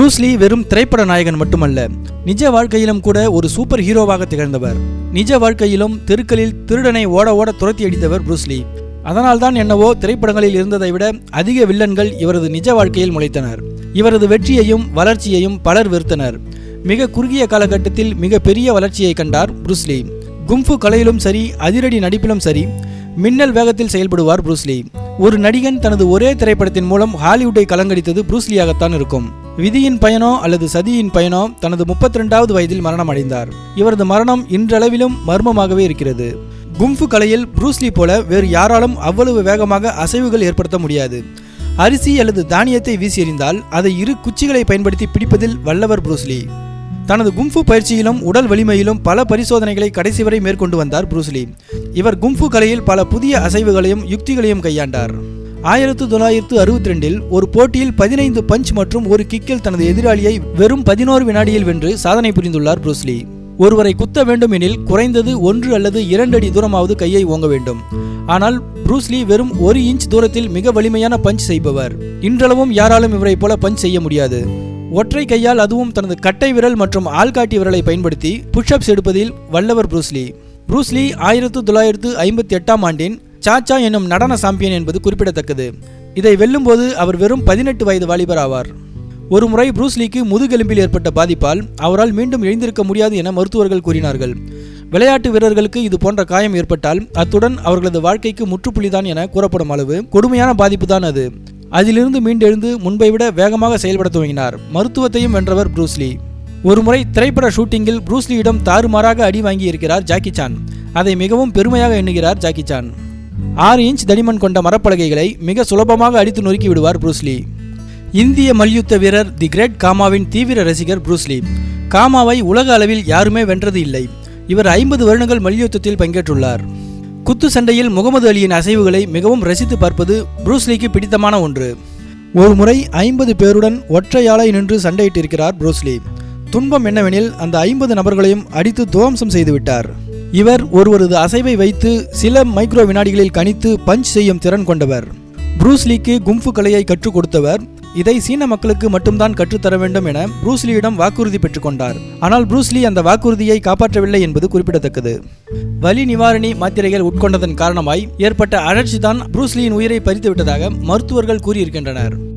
Bruce Lee வெறும் திரைப்பட நாயகன் மட்டுமல்ல நிஜ வாழ்க்கையிலும் கூட ஒரு சூப்பர் ஹீரோவாக திகழ்ந்தவர். நிஜ வாழ்க்கையிலும் தெருக்களில் திருடனை ஓட ஓட துரத்தி அடித்தவர் ப்ரூஸ்லி அதனால்தான் என்னவோ திரைப்படங்களில் இருந்ததை விட அதிக வில்லன்கள் இவரது நிஜ வாழ்க்கையில் முளைத்தனர். இவரது வெற்றியையும் வளர்ச்சியையும் பலர் வெறுத்தனர். மிக குறுகிய காலகட்டத்தில் மிக பெரிய வளர்ச்சியை கண்டார் ப்ரூஸ்லி கும்ஃபு கலையிலும் சரி அதிரடி நடிப்பிலும் சரி மின்னல் வேகத்தில் செயல்படுவார் ப்ரூஸ்லி ஒரு நடிகன் தனது ஒரே திரைப்படத்தின் மூலம் ஹாலிவுட்டை கலங்கடித்தது புரூஸ்லியாகத்தான் இருக்கும். விதியின் பயனோ அல்லது சதியின் பயனோ தனது முப்பத்தி ரெண்டாவது வயதில் மரணம் அடைந்தார் இவரது மரணம் இன்றளவிலும் மர்மமாகவே இருக்கிறது. கும்ஃபு கலையில் புரூஸ்லி போல வேறு யாராலும் அவ்வளவு வேகமாக அசைவுகள் ஏற்படுத்த முடியாது. அரிசி அல்லது தானியத்தை வீசியெறிந்தால் அதை இரு குச்சிகளை பயன்படுத்தி பிடிப்பதில் வல்லவர் ப்ரூஸ்லி தனது கும்ஃபு பயிற்சியிலும் உடல் வலிமையிலும் பல பரிசோதனைகளை கடைசி வரை மேற்கொண்டு வந்தார் புரூஸ்லி இவர் கும்ஃபு கலையில் பல புதிய அசைவுகளையும் யுக்திகளையும் கையாண்டார். ஆயிரத்து தொள்ளாயிரத்து அறுபத்தி ரெண்டில் ஒரு போட்டியில் பதினைந்து பஞ்ச் மற்றும் ஒரு கிக்கில் தனது எதிராளியை வெறும் பதினோரு வினாடியில் வென்று சாதனை புரிந்துள்ளார் புரூஸ்லி ஒருவரை குத்த வேண்டும் எனில் குறைந்தது ஒன்று அல்லது இரண்டு அடி தூரமாவது கையை ஓங்க வேண்டும். ஆனால் ப்ரூஸ்லி வெறும் ஒரு இன்ச் தூரத்தில் மிக வலிமையான பஞ்ச் செய்பவர். இன்றளவும் யாராலும் இவரைப் போல பஞ்ச் செய்ய முடியாது. ஒற்றை கையால் அதுவும் தனது கட்டை விரல் மற்றும் ஆள்காட்டி விரலை பயன்படுத்தி புஷ்அப்ஸ் எடுப்பதில் வல்லவர் ப்ரூஸ்லி ப்ரூஸ்லி ஆயிரத்து தொள்ளாயிரத்து ஐம்பத்தி எட்டாம் ஆண்டின் சாச்சா என்னும் நடன சாம்பியன் என்பது குறிப்பிடத்தக்கது. இதை வெல்லும்போது அவர் வெறும் பதினெட்டு வயது வாலிபர் ஆவார். ஒரு முறை ப்ரூஸ்லிக்கு முதுகெலும்பில் ஏற்பட்ட பாதிப்பால் அவரால் மீண்டும் எழுந்திருக்க முடியாது என மருத்துவர்கள் கூறினார்கள். விளையாட்டு வீரர்களுக்கு இது போன்ற காயம் ஏற்பட்டால் அத்துடன் அவர்களது வாழ்க்கைக்கு முற்றுப்புள்ளிதான் என கூறப்படும் அளவு கொடுமையான பாதிப்பு தான் அது. அதிலிருந்து மீண்டெழுந்து முன்பை விட வேகமாக செயல்பட துவங்கினார். மருத்துவத்தையும் வென்றவர் ப்ரூஸ்லி ஒருமுறை திரைப்பட ஷூட்டிங்கில் ப்ரூஸ்லியிடம் தாறுமாறாக அடி வாங்கி இருக்கிறார் ஜாக்கி சான். அதை மிகவும் பெருமையாக எண்ணுகிறார் ஜாக்கி சான். ஆறு இன்ச் தடிமன் கொண்ட மரப்பலகைகளை மிக சுலபமாக அடித்து நொறுக்கி விடுவார் ப்ரூஸ்லி இந்திய மல்யுத்த வீரர் தி கிரேட் காமாவின் தீவிர ரசிகர் ப்ரூஸ்லி காமாவை உலக அளவில் யாருமே வென்றது இல்லை. இவர் ஐம்பது வருடங்கள் மல்யுத்தத்தில் பங்கேற்றுள்ளார். குத்து சண்டையில் முகமது அலியின் அசைவுகளை மிகவும் ரசித்து பார்ப்பது ப்ரூஸ்லிக்கு பிடித்தமான ஒன்று. ஒரு முறை ஐம்பது பேருடன் ஒற்றையாளை நின்று சண்டையிட்டிருக்கிறார் புரூஸ்லி துன்பம் என்னவெனில் அந்த ஐம்பது நபர்களையும் அடித்து துவம்சம் செய்துவிட்டார் இவர் ஒருவரது அசைவை வைத்து சில மைக்ரோ வினாடிகளில் கணித்து பஞ்ச் செய்யும் திறன் கொண்டவர். புரூஸ்லிக்கு கும்ஃபு கலையை கற்றுக் கொடுத்தவர் இதை சீன மக்களுக்கு மட்டும்தான் கற்றுத்தர வேண்டும் என புரூஸ்லியிடம் வாக்குறுதி பெற்றுக்கொண்டார். ஆனால் புரூஸ்லி அந்த வாக்குறுதியை காப்பாற்றவில்லை என்பது குறிப்பிடத்தக்கது. வலி நிவாரணி மாத்திரைகள் உட்கொண்டதன் காரணமாய் ஏற்பட்ட அழற்சி தான் புரூஸ்லியின் உயிரை பறித்துவிட்டதாக மருத்துவர்கள் கூறியிருக்கின்றனர்.